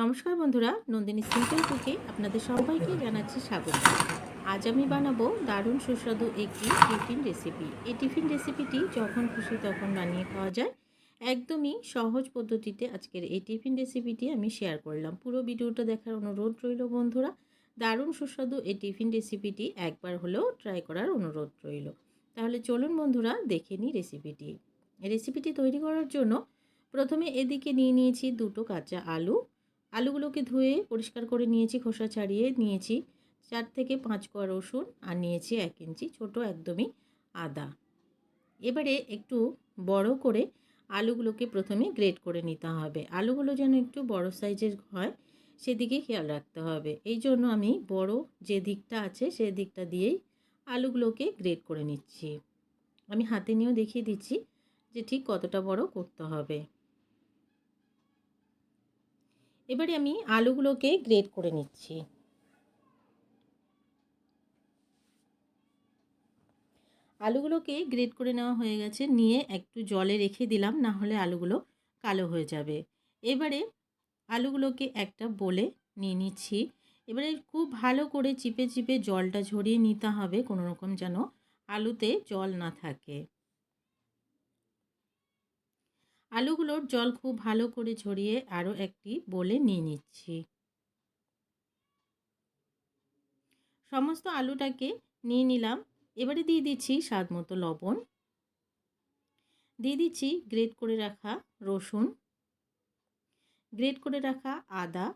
নমস্কার বন্ধুরা, নন্দিনী সিম্পল কুকে আপনাদের সবাইকে জানাচ্ছি স্বাগত। আজ আমি বানাবো দারুণ সুস্বাদু একটি টিফিন রেসিপি। এই টিফিন রেসিপিটি যখন খুশি তখন বানিয়ে খাওয়া যায়। একদমই সহজ পদ্ধতিতে আজকের এই টিফিন রেসিপিটি আমি শেয়ার করলাম। পুরো ভিডিওটা দেখার অনুরোধ রইল বন্ধুরা। দারুণ সুস্বাদু এই টিফিন রেসিপিটি একবার হলেও ট্রাই করার অনুরোধ রইল। তাহলে চলুন বন্ধুরা, দেখে নিই রেসিপিটি। রেসিপিটি তৈরি করার জন্য প্রথমে এদিকে নিয়ে নিয়েছি দুটো কাঁচা আলু আলুগুলোকে ধুয়ে পরিষ্কার করে নিয়েছি, খোসা ছাড়িয়ে নিয়েছি। চার থেকে পাঁচ কোয়া রসুন আর নিয়েছি এক ইঞ্চি ছোটো একদমই আদা। এবারে একটু বড় করে আলুগুলোকে প্রথমে গ্রেট করে নিতে হবে। আলুগুলো যেন একটু বড় সাইজের হয়, সেদিকে খেয়াল রাখতে হবে। এই জন্য আমি বড় যে দিকটা আছে সেই দিকটা দিয়েই আলুগুলোকে গ্রেট করে নিচ্ছি। আমি হাতে নিয়েও দেখিয়ে দিচ্ছি যে ঠিক কতটা বড় করতে হবে। এবারে আমি আলুগুলোকে গ্রেট করে নিচ্ছি। আলুগুলোকে গ্রেট করে নেওয়া হয়ে গেছে, নিয়ে একটু জলে রেখে দিলাম, না হলে আলুগুলো কালো হয়ে যাবে। এবারে আলুগুলোকে একটা বলে নিয়ে নিচ্ছি। এবারে খুব ভালো করে চিপে চিপে জলটা ঝরিয়ে নিতে হবে, কোনো রকম যেন আলুতে জল না থাকে। আলুগুলোর জল খুব ভালো করে ঝরিয়ে আরও একটি বলে নিয়ে নিচ্ছি। সমস্ত আলুটাকে নিয়ে নিলাম। এবারে দিয়ে দিচ্ছি স্বাদ মতো লবণ। দিয়ে দিচ্ছি গ্রেট করে রাখা রসুন। গ্রেট করে রাখা আদা।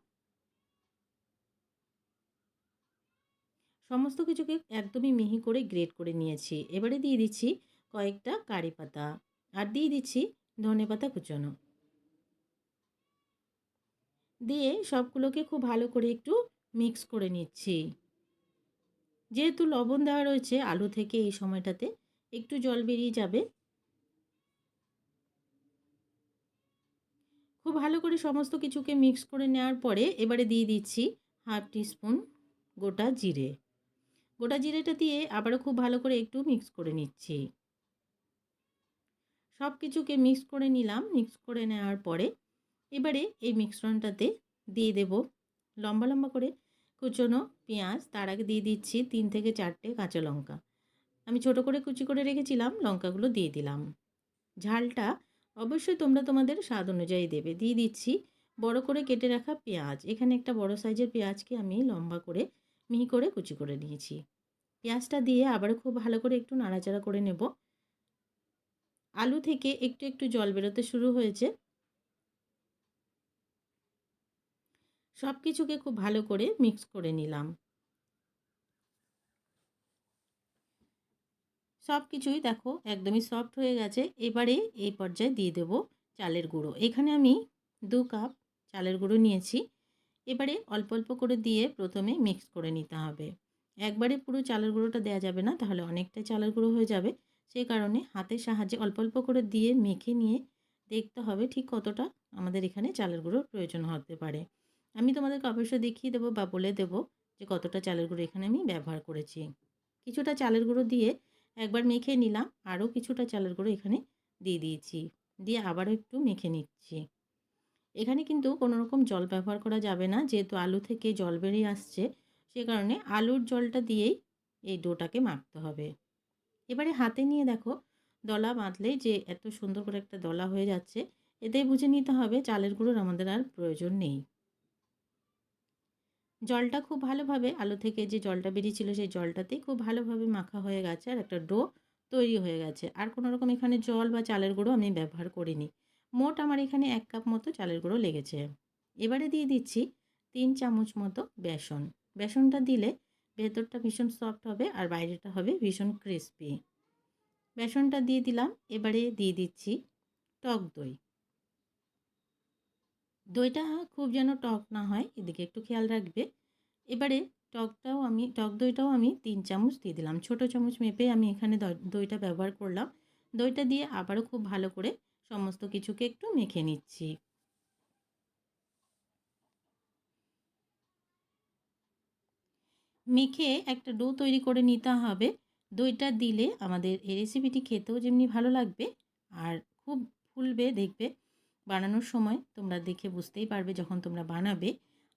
সমস্ত কিছুকে একদমই মিহি করে গ্রেট করে নিয়েছি। এবারে দিয়ে দিচ্ছি কয়েকটা কারি পাতা। আর দিয়ে দিচ্ছি ধনে পাতা কুচনো। দিয়ে সবগুলোকে খুব ভালো করে একটু মিক্স করে নিচ্ছি। যেহেতু লবণ দেওয়া রয়েছে, আলু থেকে এই সময়টাতে একটু জল বেরিয়ে যাবে। খুব ভালো করে সমস্ত কিছুকে মিক্স করে নেওয়ার পরে এবারে দিয়ে দিচ্ছি হাফ টিস্পুন গোটা জিরে। গোটা জিরেটা দিয়ে আবারও খুব ভালো করে একটু মিক্স করে নিচ্ছি। সব কিছুকে মিক্স করে নিলাম মিক্স করে নেওয়ার পরে এবারে এই মিশ্রণটাতে দিয়ে দেব লম্বা লম্বা করে কুচনো পেঁয়াজ। তার আগে দিয়ে দিচ্ছি তিন থেকে চারটে কাঁচা লঙ্কা। আমি ছোট করে কুচি করে রেখেছিলাম, লঙ্কাগুলো দিয়ে দিলাম। ঝালটা অবশ্যই তোমরা তোমাদের স্বাদ অনুযায়ী দেবে। দিয়ে দিচ্ছি বড় করে কেটে রাখা পেঁয়াজ। এখানে একটা বড় সাইজের পেঁয়াজকে আমি লম্বা করে মিহি করে কুচি করে নিয়েছি। পেঁয়াজটা দিয়ে আবার খুব ভালো করে একটু নাড়াচাড়া করে নেব। আলু থেকে একটু একটু জল বেরোতে শুরু হয়েছে। সব কিছুকে খুব ভালো করে মিক্স করে নিলাম। সব কিছুই দেখো একদমই সফট হয়ে গেছে। এবারে এই পর্যায়ে দিয়ে দেব চালের গুঁড়ো। এখানে আমি দু কাপ চালের গুঁড়ো নিয়েছি। এবারে অল্প অল্প করে দিয়ে প্রথমে মিক্স করে নিতে হবে। একবারে পুরো চালের গুঁড়োটা দেওয়া যাবে না, তাহলে অনেকটাই চালের গুঁড়ো হয়ে যাবে। সেই কারণে হাতের সাহায্যে অল্প অল্প করে দিয়ে মেখে নিয়ে দেখতে হবে ঠিক কতটা আমাদের এখানে চালের গুঁড়োর প্রয়োজন হতে পারে। আমি তোমাদেরকে অবশ্যই দেখিয়ে দেবো বা বলে দেবো যে কতটা চালের গুঁড়ো এখানে আমি ব্যবহার করেছি। কিছুটা চালের গুঁড়ো দিয়ে একবার মেখে নিলাম, আরও কিছুটা চালের গুঁড়ো এখানে দিয়ে দিয়েছি, দিয়ে আবারও একটু মেখে নিচ্ছি। এখানে কিন্তু কোনো রকম জল ব্যবহার করা যাবে না, যেহেতু আলু থেকে জল বেরিয়ে আসছে, সে কারণে আলুর জলটা দিয়েই এই ডোটাকে মাখতে হবে। এবারে হাতে নিয়ে দেখো, দলা বাঁধলে যে এত সুন্দর করে একটা দলা হয়ে যাচ্ছে, এতেই বুঝে নিতে হবে চালের গুঁড়োর আমাদের আর প্রয়োজন নেই। জলটা খুব ভালোভাবে, আলু থেকে যে জলটা বেরিয়েছিল সেই জলটাতেই খুব ভালোভাবে মাখা হয়ে গেছে আর একটা ডো তৈরি হয়ে গেছে। আর কোনো রকম এখানে জল বা চালের গুঁড়ো আমি ব্যবহার করিনি। মোট আমার এখানে এক কাপ মতো চালের গুঁড়ো লেগেছে। এবারে দিয়ে দিচ্ছি তিন চামচ মতো বেসন। বেসনটা দিলে ভেতরটা ভীষণ সফট হবে আর বাইরেটা হবে ভীষণ ক্রিস্পি বেসনটা দিয়ে দিলাম, এবারে দিয়ে দিচ্ছি টক দই। দইটা খুব যেন টক না হয়, এদিকে একটু খেয়াল রাখবে। এবারে টকটাও আমি, টক দইটাও আমি তিন চামচ দিয়ে দিলাম। ছোট চামচ মেপে আমি এখানে দইটা ব্যবহার করলাম। দইটা দিয়ে আবারও খুব ভালো করে সমস্ত কিছুকে একটু মেখে নিচ্ছি। মেখে একটা ডো তৈরি করে নিতে হবে। দইটা দিলে আমাদের এই রেসিপিটি খেতেও যেমনি ভালো লাগবে আর খুব ফুলবে দেখবে। বানানোর সময় তোমরা দেখে বুঝতেই পারবে যখন তোমরা বানাবে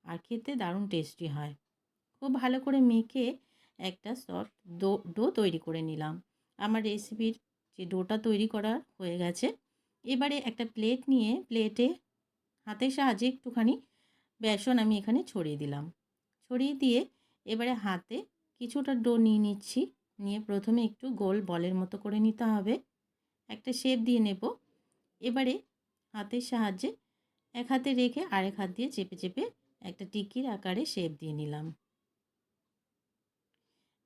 আর খেতে দারুণ টেস্টি হয়। খুব ভালো করে মেখে একটা সফট ডো ডো তৈরি করে নিলাম। আমার রেসিপির যে ডোটা তৈরি করা হয়ে গেছে। এবারে একটা প্লেট নিয়ে প্লেটে হাতের সাহায্যে একটুখানি বেসন আমি এখানে ছড়িয়ে দিলাম। ছড়িয়ে দিয়ে এবারে হাতে কিছুটা ডো নিয়ে নিচ্ছি। নিয়ে প্রথমে একটু গোল বলের মতো করে নিতে হবে। একটা শেপ দিয়ে নেব। এবারে হাতের সাহায্যে এক হাতে রেখে আরেক হাত দিয়ে চেপে চেপে একটা টিকির আকারে শেপ দিয়ে নিলাম।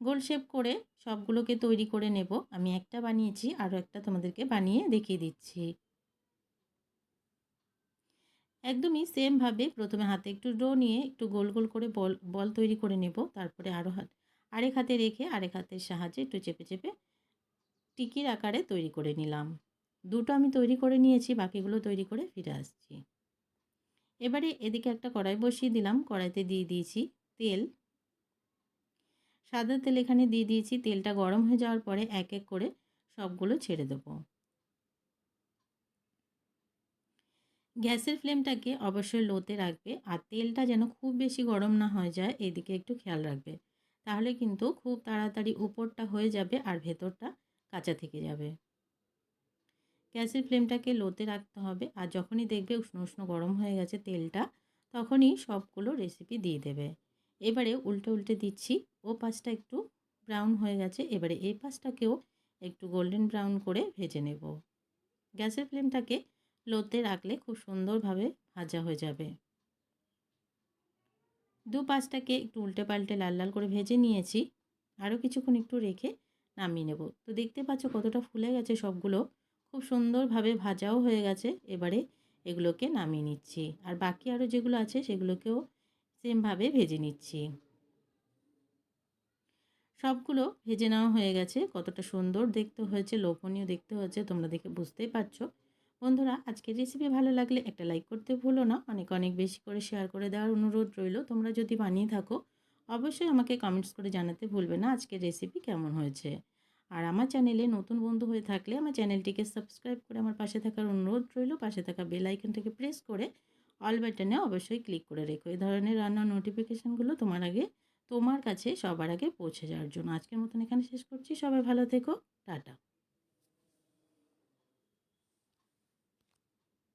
গোল শেপ করে সবগুলোকে তৈরি করে নেব। আমি একটা বানিয়েছি, আরও একটা তোমাদেরকে বানিয়ে দেখিয়ে দিচ্ছি। একদমই সেমভাবে প্রথমে হাতে একটু ডো নিয়ে একটু গোল গোল করে বল বল তৈরি করে নেব, তারপরে আরও হাত, আরেক হাতে রেখে আরেক হাতের সাহায্যে একটু চেপে চেপে টিকির আকারে তৈরি করে নিলাম। দুটো আমি তৈরি করে নিয়েছি, বাকিগুলো তৈরি করে ফিরে আসছি। এবারে এদিকে একটা কড়াই বসিয়ে দিলাম, কড়াইতে দিয়ে দিয়েছি তেল। সাদা তেল এখানে দিয়ে দিয়েছি, তেলটা গরম হয়ে যাওয়ার পরে এক এক করে সবগুলো ছেড়ে দেবো। গ্যাসের ফ্লেমটাকে অবশ্যই লোতে রাখবে আর তেলটা যেন খুব বেশি গরম না হয়ে যায়, এদিকে একটু খেয়াল রাখবে। তাহলে কিন্তু খুব তাড়াতাড়ি উপরটা হয়ে যাবে আর ভেতরটা কাঁচা থেকে যাবে। গ্যাসের ফ্লেমটাকে লোতে রাখতে হবে আর যখনই দেখবে উষ্ণ উষ্ণ গরম হয়ে গেছে তেলটা, তখনই সবগুলো রেসিপি দিয়ে দেবে। এবারে উল্টে উল্টে দিচ্ছি, ও পাশটা একটু ব্রাউন হয়ে গেছে, এবারে এই পাশটাকেও একটু গোল্ডেন ব্রাউন করে ভেজে নেব। গ্যাসের ফ্লেমটাকে লোতে রাখলে খুব সুন্দরভাবে ভাজা হয়ে যাবে। দু পাঁচটাকে একটু উল্টে পাল্টে লাল লাল করে ভেজে নিয়েছি। আরও কিছুক্ষণ একটু রেখে নামিয়ে নেব। তো দেখতে পাচ্ছ কতটা ফুলে গেছে সবগুলো। খুব সুন্দরভাবে ভাজাও হয়ে গেছে। এবারে এগুলোকে নামিয়ে নিচ্ছি। আর বাকি আরও যেগুলো আছে সেগুলোকেও সেমভাবে ভেজে নিচ্ছি। সবগুলো ভেজে নেওয়া হয়ে গেছে। কতটা সুন্দর দেখতে হয়েছে, লোভনীয় দেখতে হয়েছে, তোমরা দেখে বুঝতেই পারছ। বন্ধুরা, আজকের রেসিপি ভালো লাগলে একটা লাইক করতে ভুলো না। অনেক অনেক বেশি করে শেয়ার করে দেওয়ার অনুরোধ রইল। তোমরা যদি বানিয়ে থাকো, অবশ্যই আমাকে কমেন্টস করে জানাতে ভুলবে না আজকের রেসিপি কেমন হয়েছে। আর আমার চ্যানেলে নতুন বন্ধু হয়ে থাকলে আমার চ্যানেলটিকে সাবস্ক্রাইব করে আমার পাশে থাকার অনুরোধ রইল। পাশে থাকা বেল আইকনটাকে প্রেস করে অল বাটনে অবশ্যই ক্লিক করে রেখো। এই ধরনের রান্নার নোটিফিকেশানগুলো তোমার আগে, তোমার কাছে সবার আগে পৌঁছে যাওয়ার জন্য। আজকের মতন এখানে শেষ করছি। সবাই ভালো থেকো। টাটা।